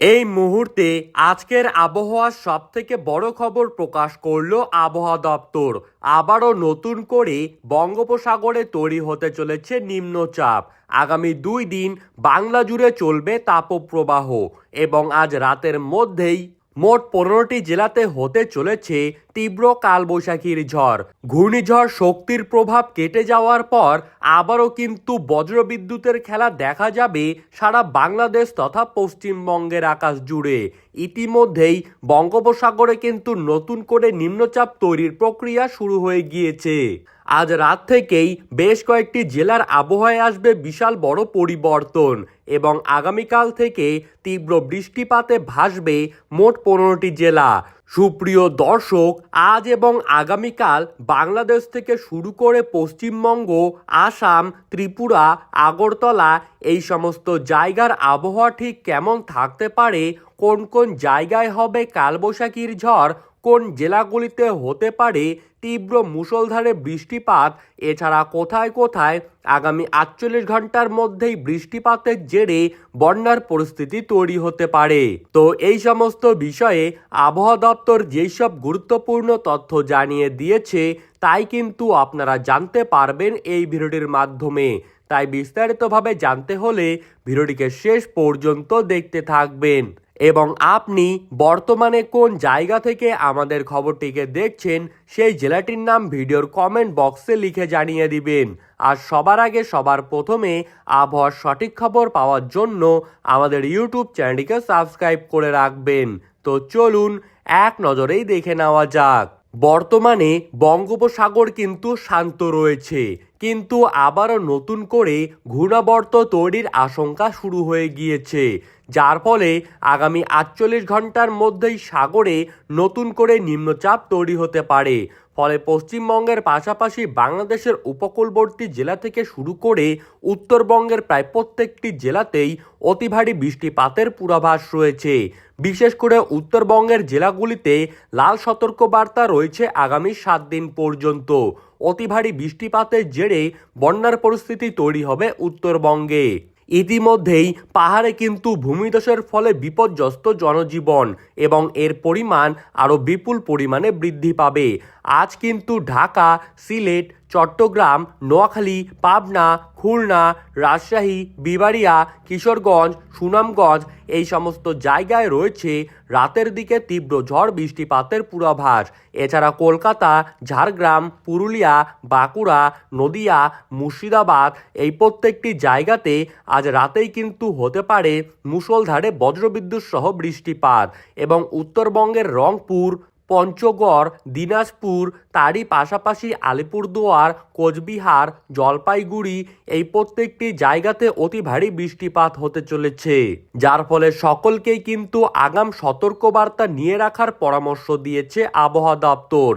এই মুহূর্তে আজকের আবহাওয়ার সব থেকে বড় খবর প্রকাশ করল আবহাওয়া দপ্তর। আবারও নতুন করে বঙ্গোপসাগরে তৈরি হতে চলেছে নিম্নচাপ। আগামী দুই দিন বাংলা জুড়ে চলবে তাপপ্রবাহ এবং আজ রাতের মধ্যেই মোট পনেরোটি জেলাতে হতে চলেছে তীব্র কালবৈশাখীর ঝড়। ঘূর্ণিঝড় শক্তির প্রভাব কেটে যাওয়ার পর আবারও কিন্তু বজ্রবিদ্যুতের খেলা দেখা যাবে সারা বাংলাদেশ তথা পশ্চিমবঙ্গের আকাশ জুড়ে। ইতিমধ্যেই বঙ্গোপসাগরে কিন্তু নতুন করে নিম্নচাপ তৈরির প্রক্রিয়া শুরু হয়ে গিয়েছে। আজ রাত থেকেই বেশ কয়েকটি জেলার আবহাওয়ায় আসবে বিশাল বড় পরিবর্তন এবং আগামীকাল থেকে তীব্র বৃষ্টিপাতে ভাসবে মোট পনেরোটি জেলা। সুপ্রিয় দর্শক, আজ এবং আগামীকাল বাংলাদেশ থেকে শুরু করে পশ্চিমবঙ্গ, আসাম, ত্রিপুরা, আগরতলা এই সমস্ত জায়গার আবহাওয়া ঠিক কেমন থাকতে পারে, কোন কোন জায়গায় হবে কালবৈশাখীর ঝড় কোন জেলাগুলিতে হতে পারে তীব্র মুষলধারে বৃষ্টিপাত? এছাড়া কোথায় কোথায়? আগামী আটচল্লিশ ঘণ্টার মধ্যেই বৃষ্টিপাতের জেরে বন্যার পরিস্থিতি তৈরি হতে পারে। তো এই সমস্ত বিষয়ে আবহাওয়া দপ্তর যেই সব গুরুত্বপূর্ণ তথ্য জানিয়ে দিয়েছে, তাই কিন্তু আপনারা জানতে পারবেন এই ভিডিওটির মাধ্যমে। তাই বিস্তারিতভাবে জানতে হলে ভিডিওটিকে শেষ পর্যন্ত দেখতে থাকবেন। এবং আপনি বর্তমানে কোন জায়গা থেকে আমাদের খবরটিকে দেখছেন, সেই জেলাটির নাম ভিডিওর কমেন্ট বক্সে লিখে জানিয়ে দিবেন। আর সবার আগে, সবার প্রথমে আবহাওয়ার সঠিক খবর পাওয়ার জন্য আমাদের ইউটিউব চ্যানেলটিকে সাবস্ক্রাইব করে রাখবেন। তো চলুন, এক নজরেই দেখে নেওয়া যাক। বর্তমানে বঙ্গোপসাগর কিন্তু শান্ত রয়েছে, কিন্তু আবারও নতুন করে ঘূর্ণাবর্ত তৈরির আশঙ্কা শুরু হয়ে গিয়েছে, যার ফলে আগামী আটচল্লিশ ঘণ্টার মধ্যেই সাগরে নতুন করে নিম্নচাপ তৈরি হতে পারে। ফলে পশ্চিমবঙ্গের পাশাপাশি বাংলাদেশের উপকূলবর্তী জেলা থেকে শুরু করে উত্তরবঙ্গের প্রায় প্রত্যেকটি জেলাতেই অতি ভারী বৃষ্টিপাতের পূর্বাভাস রয়েছে। বিশেষ করে উত্তরবঙ্গের জেলাগুলিতে লাল সতর্কবার্তা রয়েছে আগামী সাত দিন পর্যন্ত। অতি ভারী বৃষ্টিপাতের জেরে বন্যার পরিস্থিতি তৈরি হবে উত্তরবঙ্গে। ইতিমধ্যেই পাহাড়ে কিন্তু ভূমিধসের ফলে বিপর্যস্ত জনজীবন এবং এর পরিমাণ আরও বিপুল পরিমাণে বৃদ্ধি পাবে। আজ কিন্তু ঢাকা, সিলেট চট্টগ্রাম, নোয়াখালী, পাবনা, খুলনা, রাজশাহী, বিবাড়িয়া, কিশোরগঞ্জ, সুনামগঞ্জ এই সমস্ত জায়গায় রয়েছে রাতের দিকে তীব্র ঝড় বৃষ্টিপাতের পূর্বাভাস। এছাড়া কলকাতা, ঝাড়গ্রাম, পুরুলিয়া, বাঁকুড়া, নদিয়া, মুর্শিদাবাদ এই প্রত্যেকটি জায়গাতে আজ রাতেই কিন্তু হতে পারে মুষলধারে বজ্রবিদ্যুৎ সহ বৃষ্টিপাত এবং উত্তরবঙ্গের রংপুর পঞ্চগড়, দিনাজপুর, তারই পাশাপাশি আলিপুরদুয়ার, কোচবিহার, জলপাইগুড়ি এই প্রত্যেকটি জায়গাতে অতি ভারী বৃষ্টিপাত হতে চলেছে। যার ফলে সকলকেই কিন্তু আগাম সতর্কবার্তা নিয়ে রাখার পরামর্শ দিয়েছে আবহাওয়া দপ্তর।